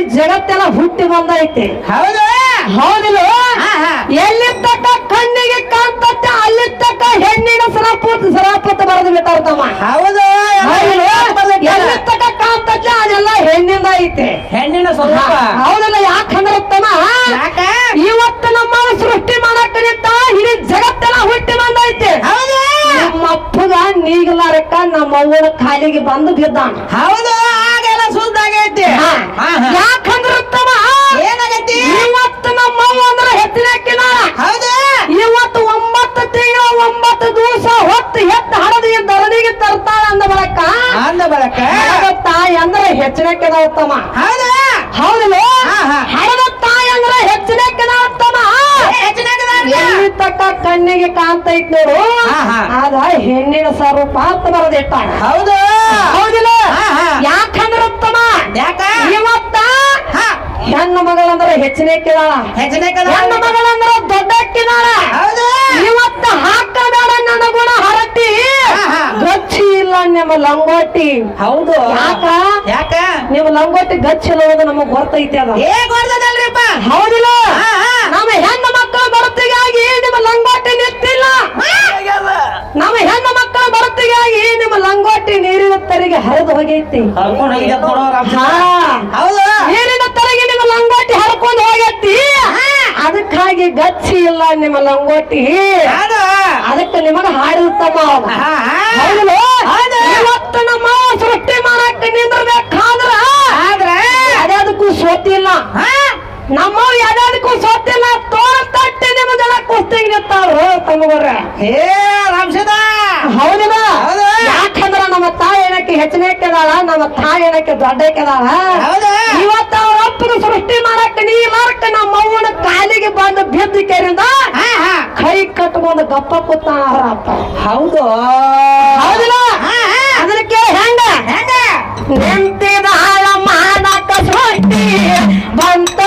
ಇಡೀ ಜಗತ್ತೆಲ್ಲ ಹುಟ್ಟಿ ಬಂದೈತಿ. ಹೌದು. ಹೌದಿಲ್ಲ? ಹಾ. ಕಣ್ಣಿಗೆ ಕಾಣ್ತತ್ತೆ ಅಲ್ಲಿರ್ತಕ್ಕ ಹೆಣ್ಣಿನ ಸರಾಪುತ್ ಸರಾಪತ್ ಬರೆದು ಬಿಟ್ಟಾರ ತಮ್ಮ. ಹೌದು. ಎಲ್ಲಿರ್ತಕ್ಕ ಎಲ್ಲಿ ತಕ್ಕ ಕಾಣ್ತತ್ತೆ ಅದೆಲ್ಲ ಹೆಣ್ಣಿಂದ ಐತೆ. ಹೆಣ್ಣಿನ ಸ್ವರೂಪ. ಹೌದಲ್ಲ ಯಾಕಂದ್ರೆ ತಮ್ಮ ಇವತ್ತು ನಮ್ಮ ಸೃಷ್ಟಿ ಮಾಡಕ್ಕ ನಿಂತ ಇಡೀ ಜಗತ್ತೆಲ್ಲ ಹುಟ್ಟಿ ಬಂದೈತೆ. ನಮ್ಮ ಅಪ್ಪಗ ನೀಗಲಾರಕ್ಕ ನಮ್ಮ ಅವ್ವನ ಕಾಲಿಗೆ ಬಂದು ಬಿದ್ದಾನ. ಹೌದು. ಯಾಕಂದ್ರ ತಮ್ಮ ಏನಾಗೈತಿ? ಇವತ್ತು ನಮ್ಮ ಅಂದ್ರ ಹೆಚ್ಚಿನ ಇವತ್ತು ಒಂಬತ್ತು ತಿಂಗಳು ಒಂಬತ್ತು ದಿವಸ ಹೊತ್ತು ಎತ್ತು ಹಡದು ದರದಿಗೆ ತರ್ತಾಳ ಅಂದ ಬಳಕ. ಅಂದ ಬಳಕ? ತಾಯಿ ಅಂದ್ರೆ ಹೆಚ್ಚಿನ ಉತ್ತಮ. ಹೌದು? ಹೌದಿಲ್ಲ? ಹಾ, ಹಾ. ಹಡದ ತಾಯಿ ಅಂದ್ರೆ ಹೆಚ್ಚಿನ ಉತ್ತಮ. ತಕ್ಕ ಕಣ್ಣಿಗೆ ಕಾಣ್ತೈತ್ ನೋಡು. ಅದ ಹೆಣ್ಣಿನ ಸ್ವರೂಪ ಅಂತ ಬರದಿಟ್ಟಾಳ. ಹೌದು. ಹೌದಿಲ್ಲ. ಯಾಕಂದ್ರ ಉತ್ತಮ ಯಾಕ? ಇವತ್ತ ಹಾ. ಹೆಣ್ಣು ಮಗಳಂದ್ರೆ ಹೆಚ್ಚಿನ ಕಿದಾಳ. ಹೆಚ್ಚಿನ ಹೆಣ್ಣು ಮಗಳಂದ್ರೆ ದೊಡ್ಡ ಹೌದು. ಇವತ್ತ ಹಾಕಬೇಡ ನನ್ನ ಗುಣ ಹರಟ್ಟಿ ಹಾ, ಹಾ. ಗಚ್ಚಿ ಇಲ್ಲ ನಿಮ್ಮ ಲಂಗೋಟಿ. ಹೌದು. ಯಾಕ? ಯಾಕ? ನಿಮ್ಮ ಲಂಗೋಟಿ ಗಚ್ಚಿ ಇಲ್ಲೋದು ನಮಗ್ ಗೊತ್ತೈತಿ ಅದ. ಏ ಗೊತ್ತದಲ್ರಿಪ್ಪ ಹೌದಿಲ್ಲ. ನಮ್ಮ ಹೆಣ್ಣು ಮಕ್ಕಳ ಬರುತ್ತಿಗಾಗಿ ನಿಮ್ಮ ಲಂಗೋಟಿ ನಿಂತಿಲ್ಲ ನಮ್ಮ ಹೆಣ್ಣು ಮಕ್ಕಳ ಬರುತ್ತಿಗಾಗಿ ನಿಮ್ಮ ಲಂಗೋಟಿ ತರಿಗೆ ಹರಿದು ಹೋಗೈತಿ. ಹಾ. ನೀರಿನ ತರಿಗೆ ನಿಮ್ಮ ಲಂಗೋಟಿ ಹರ್ಕೊಂಡು ಹೋಗೈತಿ. ಅದಕ್ಕಾಗಿ ಗಚ್ಚಿ ಇಲ್ಲ ನಿಮ್ಮ ಲಂಗೋಟಿ? ಅದಕ್ಕೆ ನಿಮಗ ಹಾಡಿರ್ತಮ್ಮ ಹಾ, ಹಾ. ಇವತ್ತು ನಮ್ಮ ಸೃಷ್ಟಿ ಮಾಡಕ್ಕೆ ನಿಂದ್ರಬೇಕಾದ್ರ ಆದ್ರೆ? ಯಾವ್ದಕ್ಕೂ ಸೋತಿಲ್ಲ ಹಾ? ನಮ್ಮ ಯಾವ್ದಕ್ಕೂ ಸೋತಿಲ್ಲ ತೋರ್ತಟ್ಟೆ ನಿಮ್ಮ ನಿಮ್ಮದೆಲ್ಲ ಕುಸ್ತಿಗೆ ನಿಂತಾವ್ರು ತಮ್ಮಗವ್ರ ಏ ರಾಮಚಂದ್ರ ಹೌದಿಲ್ಲ. ಹೌದು. ಯಾಕಂದ್ರ ನಮ್ಮ ತಾಯಿ ಏನಕ್ಕೆ ಹೆಚ್ಚಿನ ಕೆದಾಳ ನಮ್ಮ ತಾಯಿ ಏನಕ್ಕೆ ದೊಡ್ಡ ಕೆದಾಳ ಇವತ್ತ ಅವ್ರ ಅಪ್ಪನ ಸೃಷ್ಟಿ ಮಾಡಕ್ ನೀಲಾರ್ಕ ನಮ್ಮ ಅವ್ವನ ಕಾಲಿಗೆ ಬಂದು ಬಿದ್ದು ಕೇರಿಂದ. ಕೈ ಕಟ್ಕೊಂಡು ಗಪ್ಪ ಅಪ್ಪ. ಹೌದು. ಹೌದಿಲ್ಲ. ಅದಕ್ಕೆ ಹೆಂಗ? ಹೆಂಗ? ನಿಂತಿದ ಹಾಳ ಮಾಡಕ ಸೃಷ್ಟಿ ಬಂತು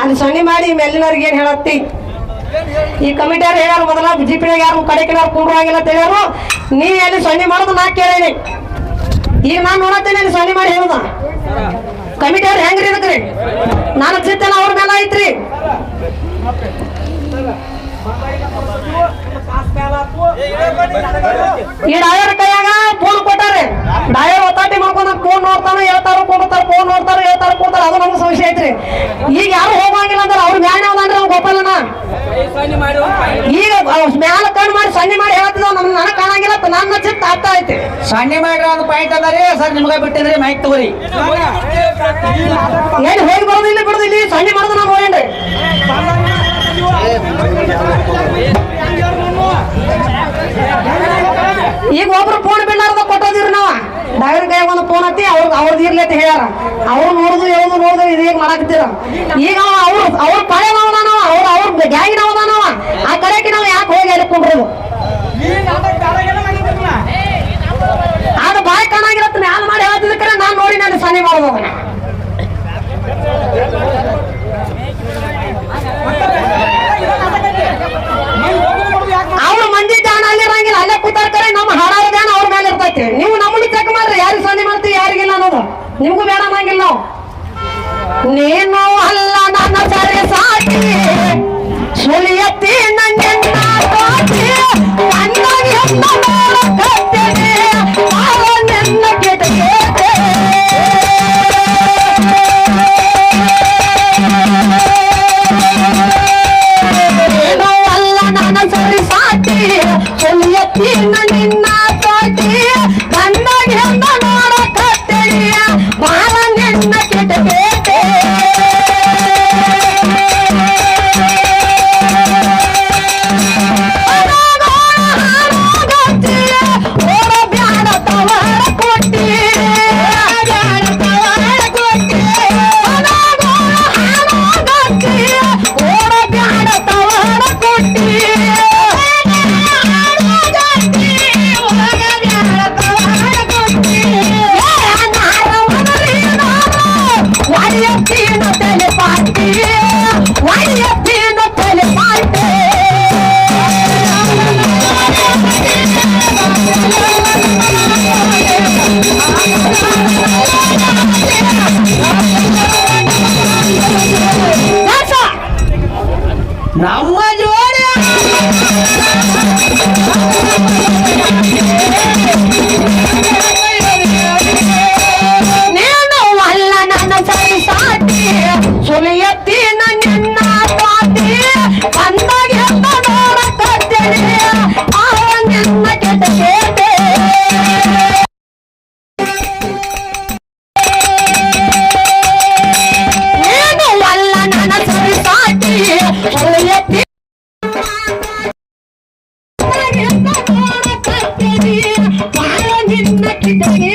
ಅಲ್ಲಿ ಸೊನ್ನೆ ಮಾಡಿ ಮೆಲ್ಲಿನವ್ರಿಗೆ ಏನು ಹೇಳತ್ತಿ ಈ ಕಮಿಟಿಯವ್ರು ಹೇಳಾರ ಮೊದಲ ಬಿಜೆಪಿನಾಗ ಯಾರು ಕಡೆ ಕುಂಡ್ರಾಗಿಲ್ಲ ಅಂತ ಹೇಳ್ಯಾರು ನೀ ಅಲ್ಲಿ ಸೊನ್ನೆ ಮಾಡೋದು ನಾ ಕೇಳೇನಿ ಈಗ ನಾನು ನೋಡತ್ತೇನೆ ಅಲ್ಲಿ ಸೊನ್ನೆ ಮಾಡಿ ಹೇಳುದ ಕಮಿಟಿಯವ್ರು ಹೆಂಗ್ರಿ ಇದಕ್ರಿ ನಾನು ಚಿತ್ತನ ಅವ್ರ ಮೇಲೆ ಐತ್ರಿ ಈ ಅದು ನಮ್ಗೆ ಸಂಶಯ ಐತ್ರಿ. ಈಗ ಯಾರು ಹೋಗಂಗಿಲ್ಲ ಅಂದ್ರೆ ಅವ್ರ ಮ್ಯಾಣ ಯಾವ್ದನ್ರಿ ಅವ್ನು ಗೋಪಾಲನ ಈಗ ಮ್ಯಾಲ ಕಣ್ ಮಾಡಿ ಸಣ್ಣ ಮಾಡಿ ಹೇಳ್ತಿದ್ದ ನಮ್ ನನಗೆ ಕಾಣಂಗಿಲ್ಲ ನನ್ನ ಚಿತ್ತ ಆಗ್ತಾ ಐತಿ. ಸಣ್ಣ ಮಾಡ್ರ ಒಂದು ಪಾಯಿಂಟ್ ಅದಾರಿ ಸರ್ ನಿಮ್ಗೆ ಬಿಟ್ಟಿದ್ರಿ ಮೈಕ್ ತಗೋರಿ. ಏನು ಹೋಗಿ ಬರೋದು ಇಲ್ಲಿ ಬಿಡೋದು ಇಲ್ಲಿ ಸಣ್ಣ ಮಾಡೋದು ನಾವು ಹೋಗೇನ್ರಿ ಈಗ ಒಬ್ರು ಫೋನ್ ಬಿಡಾರ್ದ ಕೊಟ್ಟೋದಿರಿ ನಾವ. ಡೈವರ್ ಕೈ ಒಂದು ಫೋನ್ ಹತ್ತಿ ಅವ್ರ ಅವ್ರದ್ದು ಇರ್ಲಿ ಅಂತ ಹೇಳ್ಯಾರ. ಅವ್ರು ನೋಡುದು ಯಾವ್ದು ನೋಡುದು ಇದು ಮಾಡಾಕತ್ತೀರ? ಈಗ ಅವ ಅವ್ರು ಅವ್ರ ಪಳೆ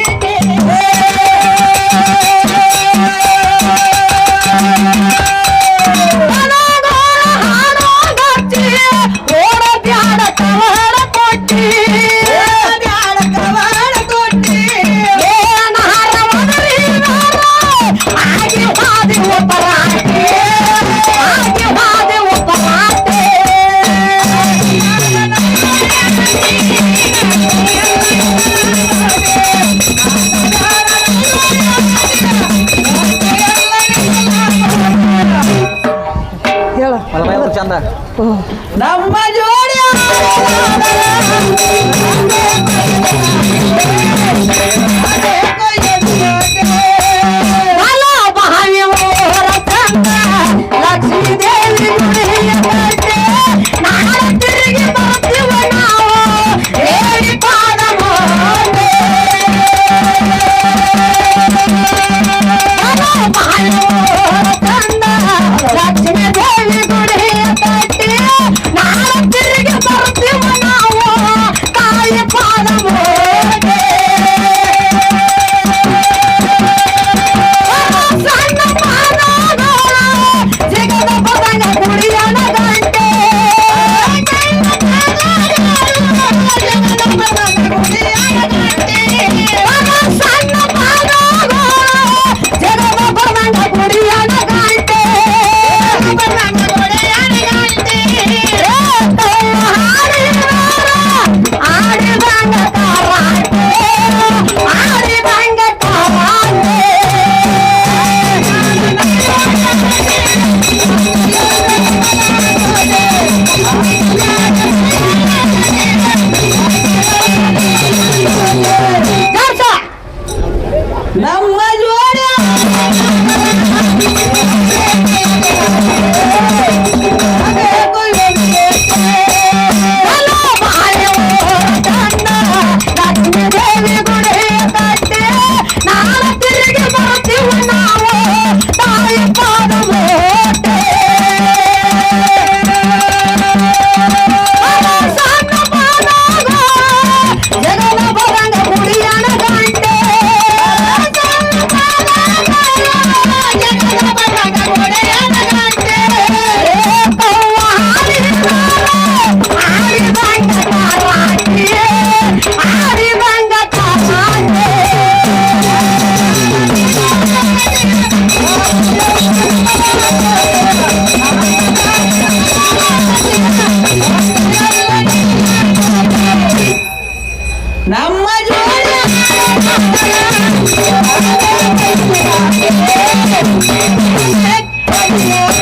Yeah. Vai, vai, vai. Thank you.